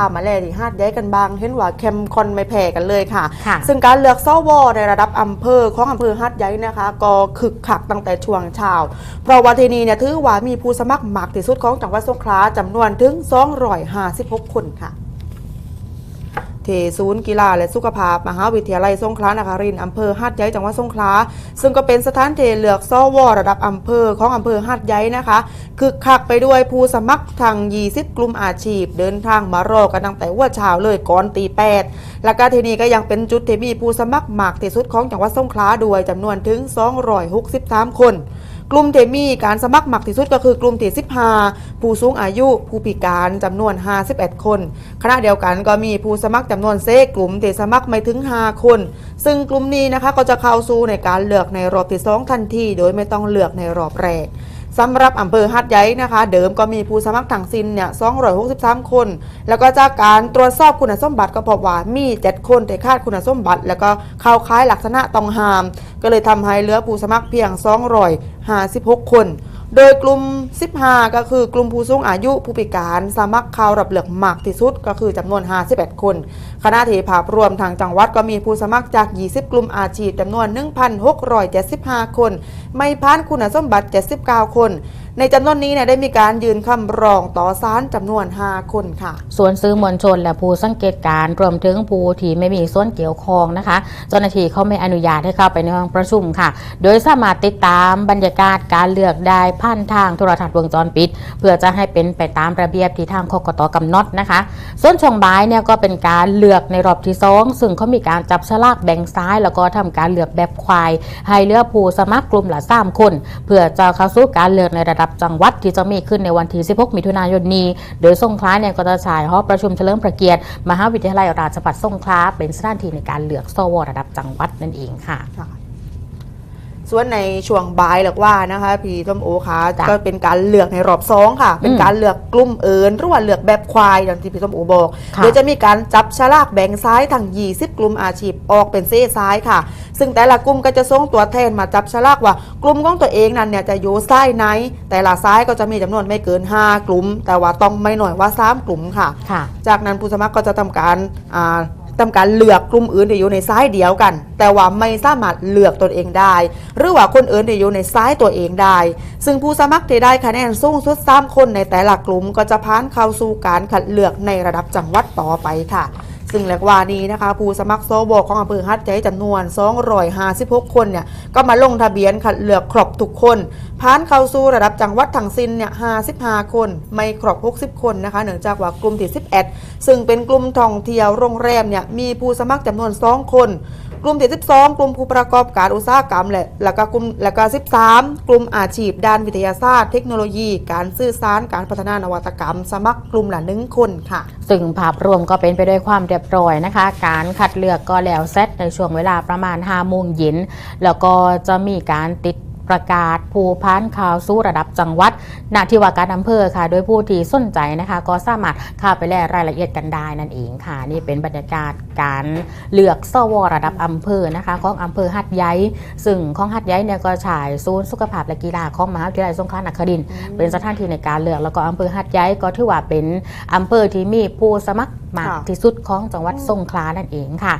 ามาแลที่ฮาดย้ายกันบางเห็นว่าแคมคอนไม่แพ้กันเลยค่ะค่ะ ซึ่งการเลือกสวในระดับอำเภอของอำเภอฮัดใหญ่นะคะ ก็คึกคักตั้งแต่ช่วงเช้าเพราะว่าทีนี้เนี่ยถือว่ามีผู้สมัครมากที่สุดของจังหวัดสงขลาจำนวนถึง 256 คนค่ะ เทศูนย์กีฬาและสุขภาพ มหาวิทยาลัยสงขลานครินทร์อำเภอหาดใหญ่จังหวัดสงขลาซึ่งก็เป็นสถานที่เลือกสวระดับอำเภอของอำเภอหาดใหญ่นะคะคึกคักไปด้วยผู้สมัครทาง20กลุ่มอาชีพ เดินทางมารอกันตั้งแต่ว่าเช้าเลยก่อนตีแปดและก็ที่นี่ก็ยังเป็นจุดที่มีผู้สมัครมากที่สุดของจังหวัดสงขลาด้วยจำนวนถึง 263 คน กลุ่มเทมีการสมัครหมักที่สุดก็คือกลุ่มที่15ผู้สูงอายุผู้พิการจำนวน 51 คนขณะเดียวกันก็มีผู้สมัครจำนวนเซกลุ่มที่สมัครไม่ถึง 5 คน ซึ่งกลุ่มนี้นะคะก็จะเข้าสู่ในการเลือกในรอบที่2ทันที โดยไม่ต้องเลือกในรอบแรกสำหรับอำเภอฮัดใหญ่นะคะ เดิมก็มีผู้สมัครทั้งสิ้นเนี่ย 263 คน แล้วก็จากการตรวจสอบคุณสมบัติก็พบว่ามี 7 คนที่คาดคุณสมบัติ แล้วก็เข้าคล้ายลักษณะต้องห้าม ก็เลยทำให้เหลือผู้สมัครเพียง256 คน โดยกลุ่ม 15 ก็คือกลุ่มผู้สูงอายุผู้พิการสมัครเข้ารับเลือกมากที่สุดก็คือจำนวน 51 คน คณะที่ภาพรวมทางจังหวัดก็มีผู้สมัครจาก 20 กลุ่มอาชีพจำนวน 1,675 คน ไม่ผ่านคุณสมบัติ 79 คนในจำนวนนี้เนี่ยได้มีการยืนคำร้องต่อศาลจำนวน 5 คนค่ะ ส่วนซื้อมวลชนและผู้สังเกตการณ์รวมถึงผู้ที่ไม่มีส่วนเกี่ยวข้องนะคะ เจ้าหน้าที่เขาไม่อนุญาตให้เข้าไปในห้องประชุมค่ะ โดยสามารถติดตามบรรยากาศการเลือกได้ผ่านทางโทรทัศน์วงจรปิด เพื่อจะให้เป็นไปตามระเบียบที่ทางกกตกำหนดนะคะ ส่วนช่วงบ่ายเนี่ยก็เป็นการเลือกในรอบที่สองซึ่งเขามีการจับฉลากแบ่งซ้ายแล้วก็ทำการเลือกแบบควาย ให้เลือกผู้สมัครกลุ่มละ3คน เพื่อจะเข้าสู่การเลือกในระดับบจังหวัดที่จะมีขึ้นในวันที่ 16 มิถุนายนนี้ โดยสงขลาเนี่ยก็จะฉายหอประชุมเฉลิมพระเกียรติ มหาวิทยาลัยราชภัฏสงขลาเป็นสถานที่ในการเลือกสวระดับจังหวัดนั่นเองค่ะค่ะ ส่วนในช่วงบ่ายหรือว่านะคะพี่ต้มโอคะจ้ะก็เป็นการเลือกในรอบสองค่ะ เป็นการเลือกกลุ่มเอิญหรือว่าเลือกแบบควายอย่างที่พี่ต้มโอบอกค่ะเดี๋ยวจะมีการจับฉลากแบ่งซ้ายทั้ง20 กลุ่มอาชีพออกเป็นเส้ซ้ายค่ะ ซึ่งแต่ละกลุ่มก็จะส่งตัวแทนมาจับฉลากว่า กลุ่มของตัวเองนั้นเนี่ยจะอยู่ซ้ายไหน แต่ละซ้ายก็จะมีจำนวนไม่เกิน 5 กลุ่ม แต่ว่าต้องไม่หน่อยว่า3กลุ่มค่ะค่ะจากนั้นผู้สมัครก็จะทำการอ่า ทำการเลือกกลุ่มอื่นที่อยู่ในซ้ายเดียวกัน แต่ว่าไม่สามารถเลือกตนเองได้ หรือว่าคนอื่นที่อยู่ในซ้ายตัวเองได้ ซึ่งผู้สมัครที่ได้คะแนนสูงสุด3คนในแต่ละกลุ่มก็จะผ่านเข้าสู่การคัดเลือกในระดับจังหวัดต่อไปค่ะ ซึ่งแหลกว่านี้นะคะ ผู้สมัครโซโบของอำเภอฮัตใจจำนวน 256 คนเนี่ยก็มาลงทะเบียนคัดเลือกครบทุกคนผ่านเข้าสู่ระดับจังหวัดทั้งสิ้นเนี่ย55 คน ไม่ครบ 60 คนนะคะเนื่องจากว่ากลุ่มที่ 11 ซึ่งเป็นกลุ่มท่องเที่ยวโรงแรมเนี่ยมีผู้สมัครจำนวน 2 คน กลุ่มที่12 กลุ่มผู้ประกอบการอุตสาหกรรมและแล้วก็กลุ่มแล้วก็13 กลุ่มอาชีพด้านวิทยาศาสตร์เทคโนโลยี การสื่อสารการพัฒนานวัตกรรม สมัครกลุ่มละหนึ่งคนค่ะ ซึ่งภาพรวมก็เป็นไปด้วยความเรียบร้อยนะคะ การคัดเลือกก็แล้วเซตในช่วงเวลาประมาณ5โมงเย็นแล้วก็จะมีการติด ประกาศผู้พันข่าวสู้ระดับจังหวัดณที่ว่าการอำเภอค่ะ โดยผู้ที่สนใจนะคะ ก็สามารถเข้าไปแลรายละเอียดกันได้นั่นเองค่ะ นี่เป็นบรรยากาศการเลือกสวระดับอำเภอนะคะของอำเภอหัดใหญ่ซึ่งของหัดใหญ่เนี่ยก็ฉายศูนย์สุขภาพและกีฬาของมหาวิทยาลัยสงขลานครินทร์เป็นสถานที่ในการเลือกแล้วก็อำเภอหัดใหญ่ก็ถือว่าเป็นอำเภอที่มีผู้สมัครมากค่ะที่สุดของจังหวัดสงขลานั่นเองค่ะ